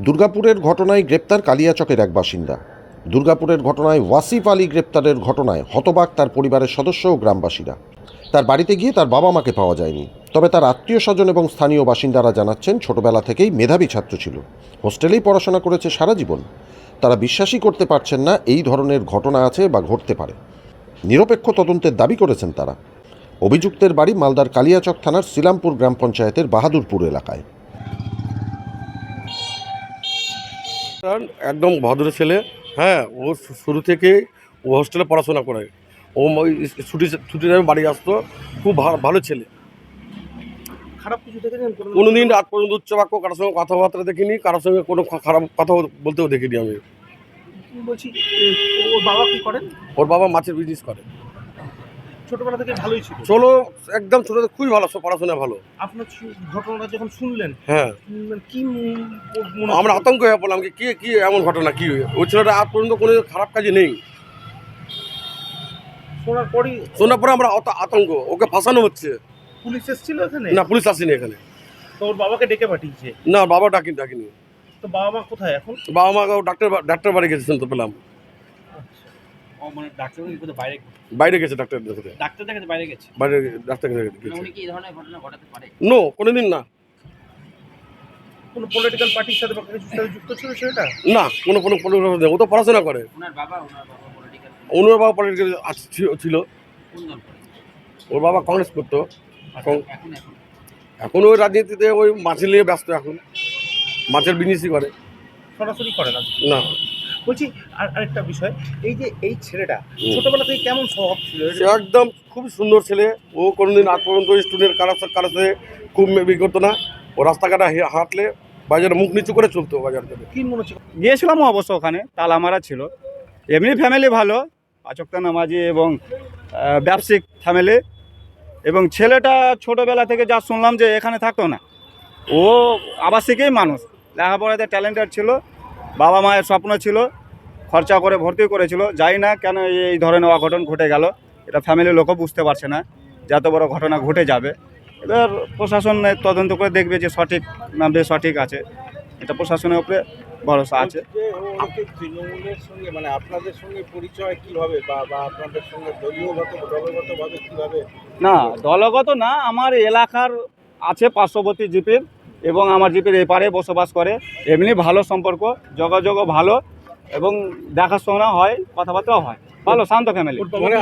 দুর্গাপুরের ঘটনায় গ্রেপ্তার কালিয়াচকের এক বাসিন্দা। দুর্গাপুরের ঘটনায় ওয়াসিফ আলী গ্রেপ্তারের ঘটনায় হতবাক তার পরিবারের সদস্য ও গ্রামবাসীরা। তার বাড়িতে গিয়ে তার বাবা মাকে পাওয়া যায়নি। তবে তার আত্মীয় স্বজন এবং স্থানীয় বাসিন্দারা জানাচ্ছেন, ছোটবেলা থেকেই মেধাবী ছাত্র ছিল। হোস্টেলেই পড়াশোনা করেছে সারা জীবন। তারা বিশ্বাসই করতে পারছেন না এই ধরনের ঘটনা আছে বা ঘটতে পারে। নিরপেক্ষ তদন্তের দাবি করেছেন তারা। অভিযুক্তের বাড়ি মালদার কালিয়াচক থানার সিলামপুর গ্রাম পঞ্চায়েতের বাহাদুরপুর এলাকায়। কারণ একদম ভদ্র ছেলে হ্যাঁ ও শুরু থেকে ও হোস্টেলে পড়াশোনা করে। ও ছুটি ছুটির টাইমে বাড়ি আসতো খুব ভালো ছেলে। খারাপ কিছু দেখেছেন কোনো? কোনোদিন আজ পর্যন্ত উচ্চবাক্য কারোর সঙ্গে কথাবার্তা দেখিনি কারোর সঙ্গে কোনো খারাপ কথা বলতেও দেখিনি আমি। বলছি ওর বাবা কি করেন? ওর বাবা মাছের বিজনেস করে। ছোটবেলা থেকে ভালোই ছিল। চলো একদম ছোটো থেকে খুবই ভালো সব পড়াশোনা ভালো। আপনার ঘটনাটা যখন শুনলেন হ্যাঁ। কি আমরা আতঙ্ক হয়ে পড়লাম কি কি এমন ঘটনা কি ওই ছেলেটা আজ পর্যন্ত কোনো খারাপ কাজে নেই। শোনার পরই শোনার পরে আমরা অত আতঙ্ক ওকে ফাঁসানো হচ্ছে। পুলিশ এসেছিল এখানে? না পুলিশ আসেনি এখানে। তো ওর বাবাকে ডেকে পাঠিয়েছে? না বাবা ডাকি ডাকিনি। তো বাবা মা কোথায় এখন? বাবা মা ডাক্তার ডাক্তার বাড়ি গেছে শুনতে পেলাম। মানে ডাক্তার বাইরে বাইরে গেছে ডাক্তার দেখাতে? ডাক্তার দেখাতে বাইরে গেছে। বাইরে ডাক্তার গেছে। উনি কি এই ধরনের ঘটনা ঘটাতে পারে? নো কোনোদিন না। কোনো পলিটিক্যাল পার্টির সাথে বা কিছুর সাথে যুক্ত ছিল সেটা না কোনো কোনো। ও তো পড়াশোনা করে। ওনার বাবা ওনার বাবা পলিটিক্যাল অনুর বাবা পলিটিক্যাল ছিল ওর বাবা কংগ্রেস করতো। এখন এখন? ওই রাজনীতিতে ওই মাছের নিয়ে ব্যস্ত এখন। মাছের বিজনেসই করে। সরাসরি করে না? না। বলছি আর আরেকটা বিষয় এই যে এই ছেলেটা। ছোটবেলা থেকে কেমন স্বভাব ছিল? সে একদম খুব সুন্দর ছেলে। ও কোনোদিন আজ পর্যন্ত স্টুডেন্ট কারোর সাথে কারোর সাথে খুব মেবি করতো না। ও রাস্তাঘাটে হাঁটলে বাজারে মুখ নিচু করে চলতো বাজার থেকে। কি মনে হচ্ছে? গিয়েছিলাম অবশ্য ওখানে তালা মারা ছিল। এমনি ফ্যামিলি ভালো আচক্তা নামাজি এবং ব্যবসায়িক ফ্যামিলি এবং ছেলেটা ছোটোবেলা থেকে যা শুনলাম যে এখানে থাকতো না ও আবাসিকেই মানুষ। লেখাপড়াতে ট্যালেন্টেড ছিল। বাবা মায়ের স্বপ্ন ছিল খরচা করে ভর্তি করেছিল যাই না কেন এই ধরনের অঘটন ঘটে গেল। এটা ফ্যামিলির লোকও বুঝতে পারছে না যে এত বড় ঘটনা ঘটে যাবে। এবার প্রশাসন তদন্ত করে দেখবে যে সঠিক না বেসঠিক আছে। এটা প্রশাসনের উপরে ভরসা আছে। তৃণমূলের সঙ্গে মানে আপনাদের সঙ্গে পরিচয় কীভাবে বা বা আপনাদের সঙ্গে দলীয়গত দলগতভাবে কীভাবে? না দলগত না আমার এলাকার আছে পার্শ্ববর্তী জিপির। এবং আমার জিপের এপারে বসবাস করে। এমনি ভালো সম্পর্ক যোগাযোগও ভালো এবং দেখাশোনা হয় কথাবার্তাও হয়। ভালো শান্ত ফ্যামিলি মানে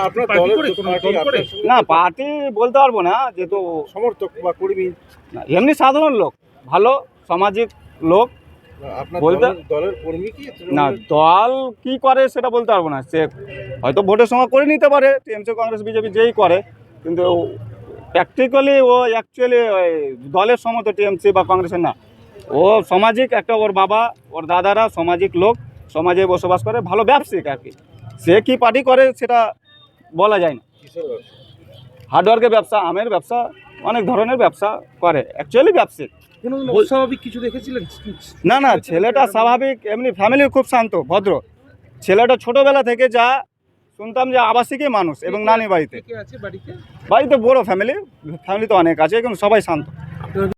না পার্টি বলতে পারব না যেহেতু সমর্থক বা কর্মী। এমনি সাধারণ লোক ভালো সামাজিক লোক। আপনার বলতে- দলের- দলের কর্মী কি? না দল কি করে সেটা বলতে পারব না। সে হয়তো ভোটের সময় করে নিতে পারে টিএমসি কংগ্রেস বিজেপি যেই করে কিন্তু প্র্যাকটিক্যালি ও অ্যাকচুয়ালি ওই দলের সময় তো টিএমসি বা কংগ্রেসের না। ও সামাজিক একটা ওর বাবা ওর দাদারা সামাজিক লোক সমাজে বসবাস করে ভালো ব্যবসায়িক আর কি। সে কি পার্টি করে সেটা বলা যায় না। হার্ডওয়ার্কের ব্যবসা? আমের ব্যবসা অনেক ধরনের ব্যবসা করে অ্যাকচুয়ালি ব্যবসায়িক। কোনোদিন অস্বাভাবিক কিছু দেখেছিলেন? না না ছেলেটা স্বাভাবিক এমনি ফ্যামিলি খুব শান্ত ভদ্র। ছেলেটা ছোটোবেলা থেকে যা শুনতাম যে আবাসিকই মানুষ এবং নানি বাড়িতে। বাড়িতে? বাড়িতে বড় ফ্যামিলি ফ্যামিলি তো অনেক আছে এবং সবাই শান্ত।